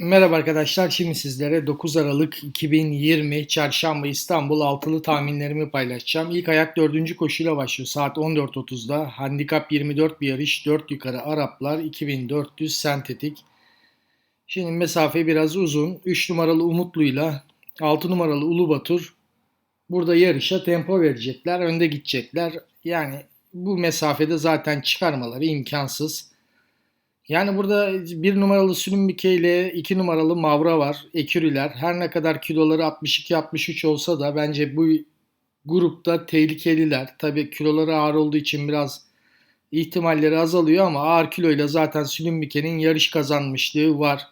Merhaba arkadaşlar. Şimdi sizlere 9 Aralık 2020 Çarşamba İstanbul altılı tahminlerimi paylaşacağım. İlk ayak 4. koşuyla başlıyor. Saat 14.30'da. Handikap 24 bir yarış. 4 yukarı Araplar 2400 sentetik. Şimdi mesafe biraz uzun. 3 numaralı Umutlu'yla 6 numaralı Ulubatur burada yarışa tempo verecekler. Önde gidecekler. Yani bu mesafede zaten çıkarmaları imkansız. Yani burada bir numaralı Sülümbike ile iki numaralı Mavra var. Ekürüler. Her ne kadar kiloları 62-63 olsa da bence bu grupta tehlikeliler. Tabii kiloları ağır olduğu için biraz ihtimalleri azalıyor ama ağır kiloyla zaten Sülümbike'nin yarış kazanmışlığı var.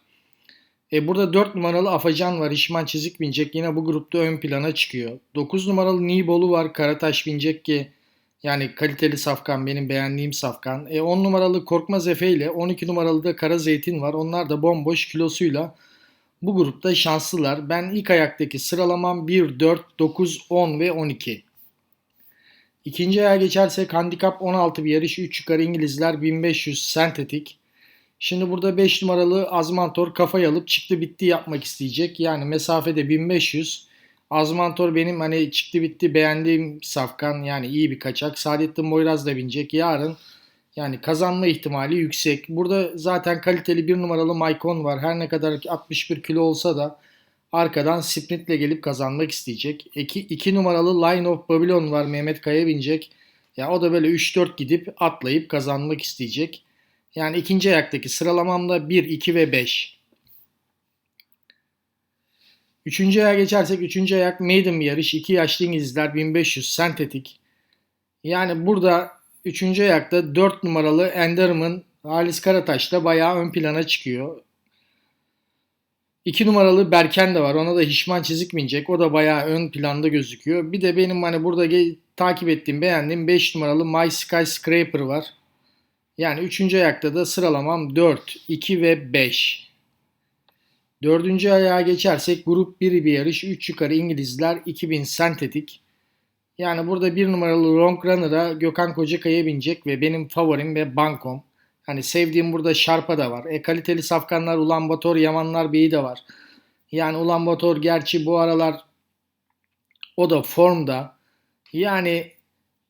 E burada 4 numaralı Afacan var. İşman Çizik binecek. Yine bu grupta ön plana çıkıyor. 9 numaralı Nibolu var. Karataş binecek ki yani kaliteli safkan benim beğendiğim safkan. E 10 numaralı Korkmaz Efe ile 12 numaralı da Kara Zeytin var. Onlar da bomboş kilosuyla bu grupta şanslılar. Ben ilk ayaktaki sıralamam 1, 4, 9, 10 ve 12. İkinci aya geçersek handikap 16 bir yarış. 3 yukarı İngilizler 1500 sentetik. Şimdi burada 5 numaralı Azmantor kafayı alıp çıktı bitti yapmak isteyecek. Yani mesafede 1500. Azmantor benim hani çıktı bitti beğendiğim safkan yani iyi bir kaçak. Saadettin Boyraz da binecek. Yarın yani kazanma ihtimali yüksek. Burada zaten kaliteli bir numaralı Maicon var. Her ne kadar 61 kilo olsa da arkadan sprintle gelip kazanmak isteyecek. 2 numaralı Line of Babylon var. Mehmet Kaya binecek. Ya o da böyle 3-4 gidip atlayıp kazanmak isteyecek. Yani ikinci ayaktaki sıralamamda 1, 2 ve 5. Üçüncü aya geçersek üçüncü ayak maiden yarış. İki yaşlı İngilizler 1500 sentetik. Yani burada üçüncü ayakta 4 numaralı Enderman Halis Karataş da bayağı ön plana çıkıyor. 2 numaralı Berken de var. Ona da Hişman Çizik binecek. O da bayağı ön planda gözüküyor. Bir de benim hani burada takip ettiğim, beğendiğim 5 numaralı My Skyscraper var. Yani 3. ayakta da sıralamam 4, 2 ve 5. Dördüncü ayağa geçersek grup 1 bir yarış. 3 yukarı İngilizler 2000 sentetik. Yani burada bir numaralı long runner'a Gökhan Kocakaya binecek ve benim favorim ve bankom. Hani sevdiğim burada Şarpa da var. E kaliteli safkanlar Ulan Bator, Yamanlar Bey'i de var. Yani Ulan Bator gerçi bu aralar o da formda. Yani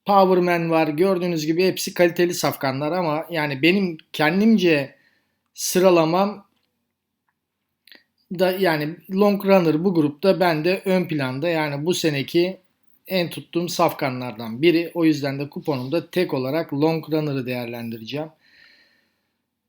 Powerman var. Gördüğünüz gibi hepsi kaliteli safkanlar ama yani benim kendimce sıralamam da yani long runner bu grupta ben de ön planda yani bu seneki en tuttuğum safkanlardan biri. O yüzden de kuponumda tek olarak long runner'ı değerlendireceğim.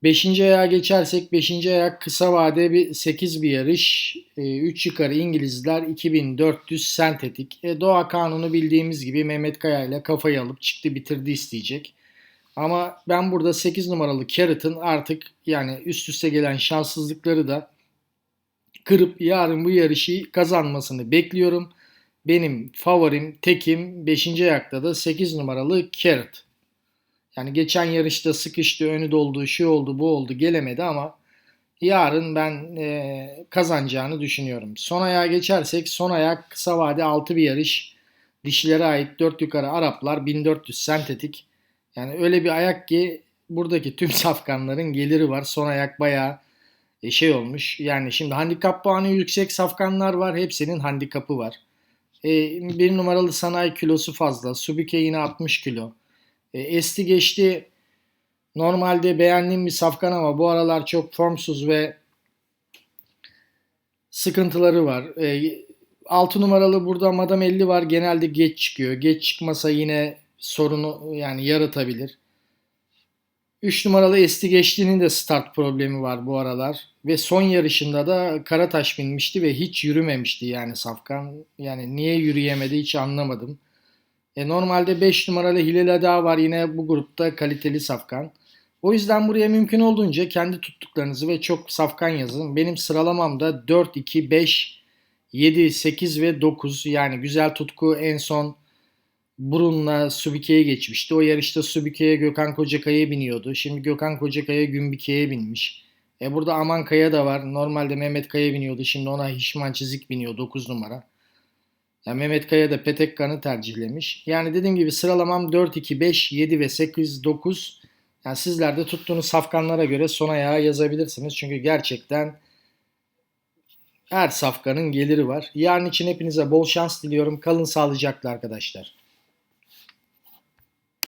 Beşinci ayağa geçersek beşinci ayak kısa vade bir 8 bir yarış. 3 e, yukarı İngilizler 2400 sentetik. E, doğa kanunu bildiğimiz gibi Mehmet Kaya ile kafayı alıp çıktı bitirdi isteyecek. Ama ben burada 8 numaralı Carrot'ın artık yani üst üste gelen şanssızlıkları da kırıp yarın bu yarışı kazanmasını bekliyorum. Benim favorim tekim 5. ayakta da 8 numaralı Carrot. Yani geçen yarışta sıkıştı, önü doldu, şu oldu, bu oldu, gelemedi ama yarın ben e, kazanacağını düşünüyorum. Son ayağa geçersek son ayak kısa vade 6 bir yarış. Dişilere ait 4 yukarı Araplar 1400 sentetik. Yani öyle bir ayak ki buradaki tüm safkanların geliri var. Son ayak bayağı şey olmuş. Yani şimdi handikap puanı yüksek safkanlar var. Hepsinin handikapı var. E, bir numaralı sanayi kilosu fazla. Subike yine 60 kilo. E, Esti geçti. Normalde beğendiğim bir safkan ama bu aralar çok formsuz ve sıkıntıları var. E, 6 numaralı burada Madam 50 var. Genelde geç çıkıyor. Geç çıkmasa yine sorunu yani yaratabilir. 3 numaralı Esti Geçti'nin de start problemi var bu aralar. Ve son yarışında da Karataş binmişti ve hiç yürümemişti yani Safkan. Yani niye yürüyemedi hiç anlamadım. E normalde 5 numaralı Hilal Ada var yine bu grupta kaliteli Safkan. O yüzden buraya mümkün olduğunca kendi tuttuklarınızı ve çok Safkan yazın. Benim sıralamamda 4, 2, 5, 7, 8 ve 9 yani güzel tutku en son Burun'la Subike'ye geçmişti. O yarışta Subike'ye Gökhan Kocakaya biniyordu. Şimdi Gökhan Kocakaya Gümbike'ye binmiş. E burada Aman Kaya da var. Normalde Mehmet Kaya biniyordu. Şimdi ona Hişman Çizik biniyor 9 numara. Ya Mehmet Kaya da Petekkan'ı tercihlemiş. Yani dediğim gibi sıralamam 4, 2, 5, 7 ve 8, 9. Yani sizler de tuttuğunuz safkanlara göre son ayağa yazabilirsiniz. Çünkü gerçekten Her safkanın geliri var. Yarın için hepinize bol şans diliyorum. Kalın sağlıcakla arkadaşlar.